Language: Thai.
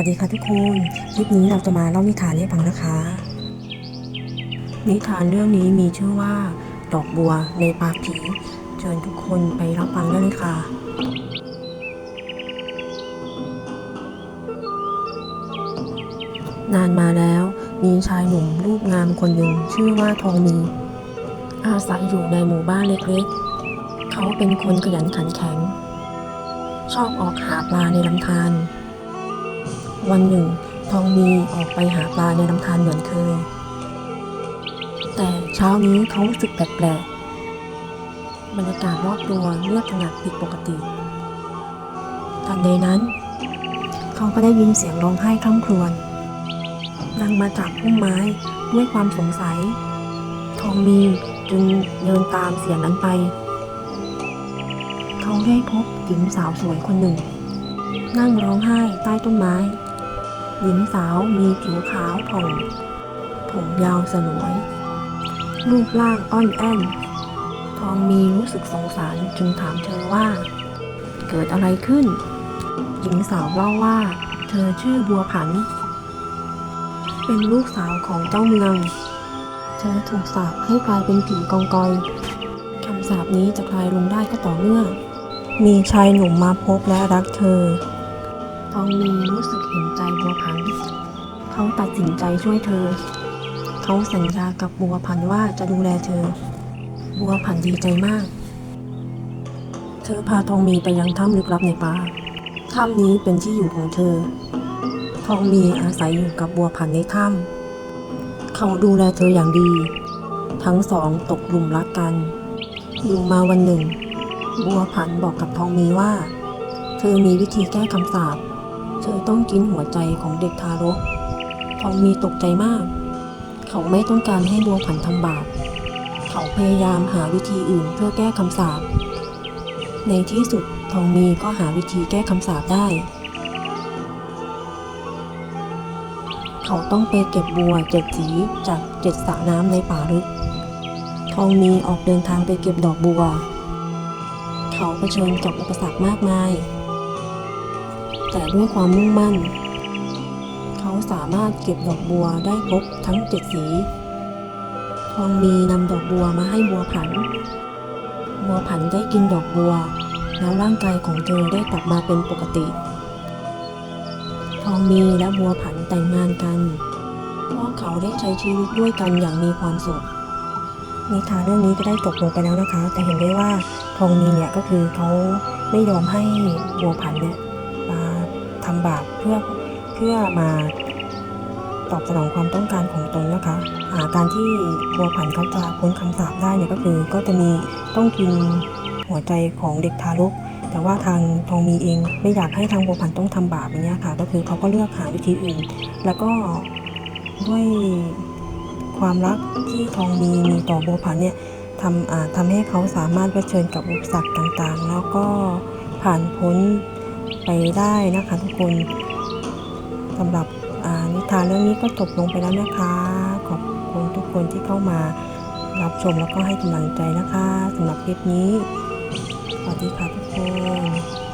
วัสดีค่ะทุกคน คลิปนี้เราจะมาเล่านิทานให้ฟังนะคะ นิทานเรื่องนี้มีชื่อว่า ดอกบัวในปากผี เชิญทุกคนไปรับฟังได้เลยค่ะ นานมาแล้วมีชายหนุ่มรูปงามคนหนึ่งชื่อว่าทองมี อาศัยอยู่ในหมู่บ้านเล็กๆ เขาเป็นคนขยันขันแข็ง ชอบออกหาปลาในลำธาร วันหนึ่ง ทองมีออกไปหาปลาในลำธารเหมือนเคย แต่เช้านี้เขารู้สึกแปลกๆบรรยากาศรอบตัวเงียบสงัดผิดปกติ ทันใดนั้น เขาก็ได้ยินเสียงร้องไห้คร่ำครวญดังมาจากพุ่มไม้ด้วยความสงสัย ทองมีจึงเดินตามเสียงนั้นไป เขาได้พบหญิงสาวสวยคนหนึ่ง นั่งร้องไห้ใต้ต้นไม้ หญิงสาวมีผิวขาวผ่อง ผมยาวสลวย รูปร่างอ่อนแอนทองมีรู้สึกสงสารจึงถามเธอว่า เกิดอะไรขึ้น หญิงสาวเล่าว่า เธอชื่อบัวผัน เป็นลูกสาวของเจ้าเมือง เธอถูกสาปให้กลายเป็นผีกองกอยคำสาปนี้จะคลายลงได้ก็ต่อเมื่อ มีชายหนุ่มมาพบและรักเธอ องมีรู้สึกเห็นใจบัวพันธุ์เขาตัดสินใจช่วยเธอ เขาสัญญากับบัวพันธุ์ว่าจะดูแลเธอ บัวพันธุ์ดีใจมาก เธอพาทองมีไปยังถ้ำลึกลับในป่า ถ้ำนี้เป็นที่อยู่ของเธอ ทองมีอาศัยอยู่กับบัวพันธุ์ในถ้ำเขาดูแลเธออย่างดี ทั้งสองตกหลุมรักกัน อยู่มาวันหนึ่ง บัวผันบอกกับทองมีว่าเธอมีวิธีแก้คำสาป เธอต้องกินหัวใจของเด็กทารกทองมีตกใจมาก เขาไม่ต้องการให้บัวผันทำบาป เขาพยายามหาวิธีอื่นเพื่อแก้คำสาป ในที่สุดทองมีก็หาวิธีแก้คำสาปได้ เขาต้องไปเก็บบัวเจ็ดสีจากเจ็ดสระน้ำในป่าลึก ทองมีออกเดินทางไปเก็บดอกบัว เขาเผชิญกับอุปสรรคมากมาย แต่ด้วยความมุ่งมั่น เขาสามารถเก็บดอกบัวได้ครบทั้งเจ็ดสีทองมีนำดอกบัวมาให้บัวผัน บัวผันได้กินดอกบัว แล้วร่างกายของเธอได้กลับมาเป็นปกติ ทองมีและบัวผันแต่งงานกันพวกเขาได้ใช้ชีวิตด้วยกันอย่างมีความสุขนิทานเรื่องนี้ก็ได้จบลงไปแล้วนะคะ แต่เห็นได้ว่าทองมีเนี่ยก็คือเขาไม่ยอมให้บัวผันเนี่ย ทำบาปเพื่อเพื่อมาตอบสนองความต้องการของตนนะคะาการที่บัวผันเขาจะพ้นคำสาปได้เนี่ยก็คือก็จะมีต้องกินหัวใจของเด็กทารก แต่ว่าทางทองมีเองไม่อยากให้ทางบัวผันต้องทำบาปอย่างเงี้ยค่ะ ก็คือเขาก็เลือกหาวิธีอื่น แล้วก็ด้วยความรักที่ทองมีมีต่อบัวผันเนี่ยทำทำให้เขาสามารถเผชิญกับอุปสรรคต่างๆ แล้วก็ผ่านพ้น ไปได้นะคะทุกคนสำหรับนิทานเรื่องนี้ก็จบลงไปแล้วนะคะ ขอบคุณทุกคนที่เข้ามารับชมแล้วก็ให้กำลังใจนะคะสำหรับคลิปนี้สวัสดีค่ะทุกคน